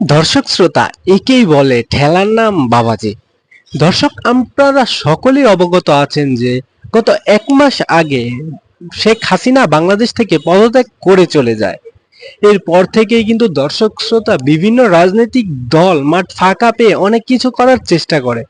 দর্শক শ্রোতা, একেই বলে ঠেলার নাম বাবাজি। দর্শক, আপনারা সকলেই অবগত আছেন যে গত এক মাস আগে শেখ হাসিনা বাংলাদেশ থেকে পদত্যাগ করে চলে যায়। এরপর থেকেই কিন্তু দর্শক শ্রোতা বিভিন্ন রাজনৈতিক দল, মাঠ ফাঁকা পেয়ে অনেক কিছু করার চেষ্টা করে।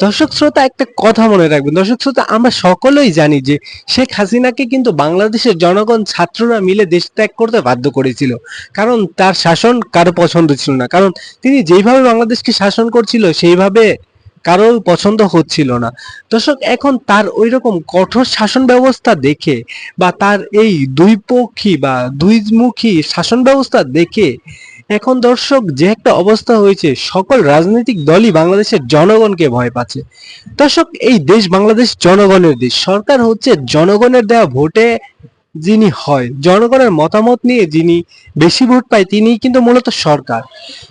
দর্শক শ্রোতা, একটা কথা মনে রাখবেন। দর্শক শ্রোতা, আমরা সকলেই জানি যে শেখ হাসিনাকে কিন্তু বাংলাদেশের জনগণ, ছাত্ররা মিলে দেশ ত্যাগ করতে বাধ্য করেছিল। কারণ তার শাসন কারও পছন্দ ছিল না। কারণ তিনি যেইভাবে বাংলাদেশকে শাসন করছিল, সেইভাবে কারোর পছন্দ হচ্ছিল না। দর্শক, এখন তার ওই রকম কঠোর শাসন ব্যবস্থা দেখে বা তার এই দুই পক্ষী বা দুই মুখী শাসন ব্যবস্থা দেখে এখন দর্শক যে একটা অবস্থা হয়েছে, সকল রাজনৈতিক দলই বাংলাদেশের জনগণকে ভয় পাচ্ছে। দর্শক, এই দেশ বাংলাদেশ জনগণের দেশ। সরকার হচ্ছে জনগণের দেওয়া ভোটে যিনি হয়, জনগণের মতামত নিয়ে যিনি বেশি ভোট পায় তিনি কিন্তু মূলত সরকার।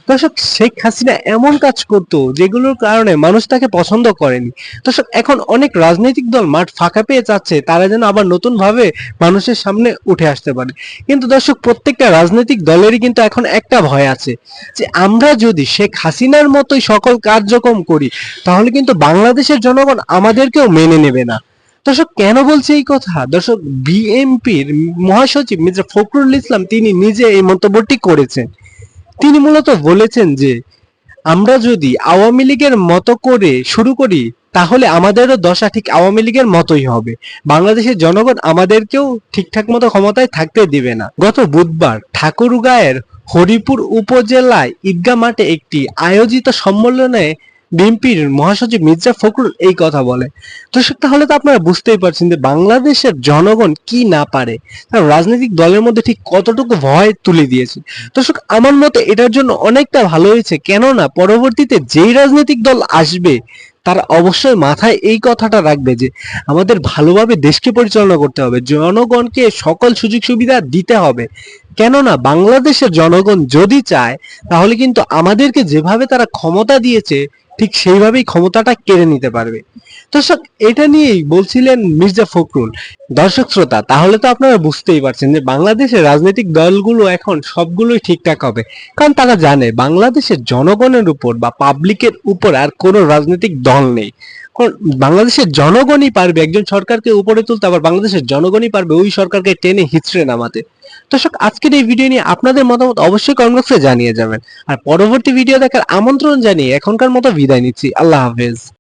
দর্শক, শেখ হাসিনা এমন কাজ করতো যেগুলোর কারণে মানুষ তাকে পছন্দ করেনি। দর্শক, এখন অনেক রাজনৈতিক দল মাঠ ফাঁকা পেয়ে যাচ্ছে, তারা যেন আবার নতুন ভাবে মানুষের সামনে উঠে আসতে পারে। কিন্তু দর্শক, প্রত্যেকটা রাজনৈতিক দলেরই কিন্তু এখন একটা ভয় আছে যে আমরা যদি শেখ হাসিনার মতোই সকল কার্যক্রম করি, তাহলে কিন্তু বাংলাদেশের জনগণ আমাদেরকেও মেনে নেবে না। দর্শক, কেন বলছে এই কথা? দর্শক, বিএনপির মহাসচিব মির্জা ফখরুল ইসলাম, তিনি নিজে এই মন্তব্যটি করেছেন। তিনি মূলত বলেছেন যে, আমরা যদি আওয়ামী লীগের মতো করে শুরু করি, তাহলে আমাদেরও দশা ঠিক আওয়ামী লীগের মতোই হবে। বাংলাদেশের জনগণ আমাদেরকেও ঠিকঠাক মতো ক্ষমতায় থাকতে দিবে না। গত বুধবার ঠাকুরগাঁয়ের হরিপুর উপজেলায় ঈদগাহ মাঠে একটি আয়োজিত সম্মেলনে বিএনপির মহাসচিব মির্জা ফখরুল এই কথা বলে। দর্শক, তাহলে তো আপনারা বুঝতেই পারছেন যে বাংলাদেশের জনগণ কি না পারে। রাজনৈতিক দলের মধ্যে ঠিক কতটুকু ভয় তুলে দিয়েছে। দর্শক, আমার মতে এটার জন্য অনেকটা ভালো হয়েছে। কেননা, পরবর্তীতে যেই রাজনৈতিক দল আসবে, তারা অবশ্যই মাথায় এই কথাটা রাখবে যে, আমাদের ভালোভাবে দেশকে পরিচালনা করতে হবে। জনগণকে সকল সুযোগ সুবিধা দিতে হবে। কেননা বাংলাদেশের জনগণ যদি চায়, তাহলে কিন্তু আমাদেরকে যেভাবে তারা ক্ষমতা দিয়েছে, ঠিক সেইভাবেই ক্ষমতাটা কেড়ে নিতে পারবে। দর্শক, এটা নিয়েই বলছিলেন মির্জা ফখরুল। দর্শক শ্রোতা, তাহলে তো আপনারা বুঝতেই পারছেন যে বাংলাদেশের রাজনৈতিক দলগুলো এখন সবগুলোই ঠিকঠাক হবে। কারণ তারা জানে, বাংলাদেশের জনগণের উপর বা পাবলিকের উপর আর কোনো রাজনৈতিক দল নেই। বাংলাদেশের জনগণই পারবে, একজন সরকারকে উপরে তুলতে, আবার বাংলাদেশের জনগণই পারবে ওই সরকারকে টেনে হিচড়ে নামাতে। দর্শক, আজকের এই ভিডিও নিয়ে আপনাদের মতামত অবশ্যই কমেন্ট জানিয়ে যাবেন। আর পরবর্তী ভিডিও দেখার আমন্ত্রণ জানিয়ে এখনকার মতো বিদায় নিচ্ছি। আল্লাহ হাফেজ।